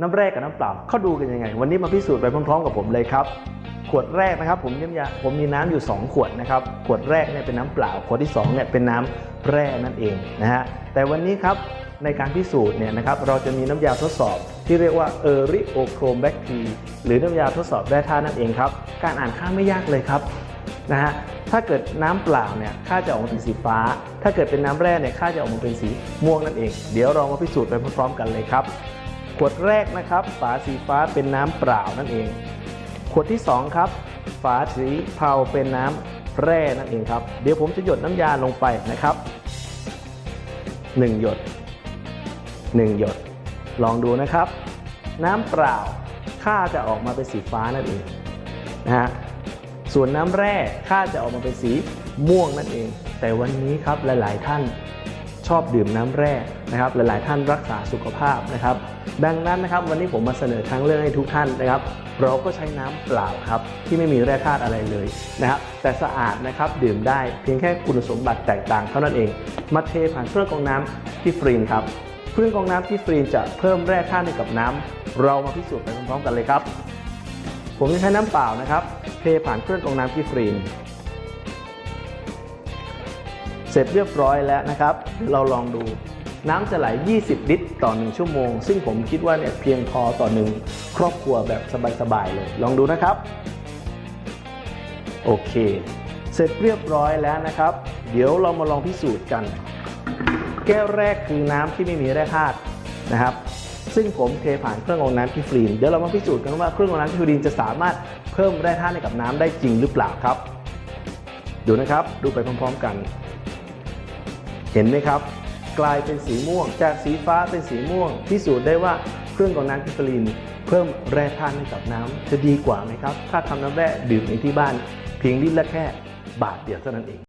น้ำแร่กับน้ำเปล่าเขาดูกันยังไง วันนี้มาพิสูจน์ไปพร้อมๆกับผมเลยครับ ขวดแรกนะครับ ผมน้ำยาผมมีน้ำอยู่ 2 ขวดนะครับ ขวดแรกเนี่ยเป็นน้ำเปล่า ขวดที่2เนี่ยเป็นน้ำแร่นั่นเองนะฮะ แต่วันนี้ครับในการพิสูจน์เนี่ยนะครับเราจะมีน้ำยาทดสอบที่เรียกว่าเอริโอโครมแบคทีหรือน้ำยาทดสอบแร่ธาตุนั่นเองครับ การอ่านค่าไม่ยากเลยครับนะฮะถ้าเกิดน้ำเปล่าเนี่ยค่าจะออกมาเป็นสีฟ้า ถ้าเกิดเป็นน้ำแร่เนี่ยค่าจะออกมาเป็นสีม่วงนั่นเอง เดี๋ยวเรามาพิสูจน์ไปพร้อมๆกันเลยครับ ขวดแรกนะครับ ฝาสีฟ้าเป็นน้ำเปล่านั่นเอง ขวดที่ 2 ครับ ฝาสีเทาเป็นน้ำแร่นั่นเองครับ เดี๋ยวผมจะหยดน้ำยาลงไปนะครับ 1 หยด 1 หยด ลองดูนะครับ น้ำเปล่าค่าจะออกมาเป็นสีฟ้านั่นเองนะฮะส่วนน้ำแร่ค่าจะออกมาเป็นสีม่วงนั่นเอง แต่วันนี้ครับหลาย ๆ ท่าน ชอบดื่มน้ำแร่นะครับหลาย ๆ ท่านรักษาสุขภาพนะครับดังนั้นนะครับวันนี้ผมมาเสนอทางเลือกให้ทุกท่านนะครับ เราก็ใช้น้ำเปล่าครับที่ไม่มีแร่ธาตุอะไรเลยนะครับแต่สะอาดนะครับดื่มได้เพียงแค่คุณสมบัติแตกต่างเท่านั้นเอง มาเทผ่านเครื่องกรองน้ำที่ฟรีนครับเครื่องกรองน้ำที่ฟรีนจะเพิ่มแร่ธาตุให้กับน้ำเรามาพิสูจน์ไปพร้อมๆกันเลยครับ ผมจะใช้น้ำเปล่านะครับ เทผ่านเครื่องกรองน้ำที่ฟรีน ร็จเรียบร้อยแล้วนะครับเดี๋ยวเราลองดู น้ำจะไหล 20 ลิตรต่อ 1 ชั่วโมง ซึ่งผมคิดว่าเนี่ยเพียงพอต่อหนึ่งครอบครัวแบบสบายๆเลย ลองดูนะครับ โอเค เสร็จเรียบร้อยแล้วนะครับ เดี๋ยวเรามาลองพิสูจน์กัน แก้วแรกคือน้ำที่ไม่มีแร่ธาตุนะครับซึ่งผมเทผ่านเครื่องกรองน้ำที่ฟรีน เดี๋ยวเรามาพิสูจน์กันว่าเครื่องกรองน้ำที่ฟรีนจะสามารถเพิ่มแร่ธาตุให้กับน้ำได้จริงหรือเปล่าครับ ดูนะครับ ดูไปพร้อม ๆ กัน เห็นไหมครับ กลายเป็นสีม่วง จากสีฟ้าเป็นสีม่วงพิสูจน์ได้ว่าเครื่องกรองน้ำกิสลินเพิ่มแร่ธาตุให้กับน้ำจะดีกว่าไหมครับ ถ้าทำน้ำแร่ดื่มในที่บ้าน เพียงลิตรละแค่บาทเดียวเท่านั้นเอง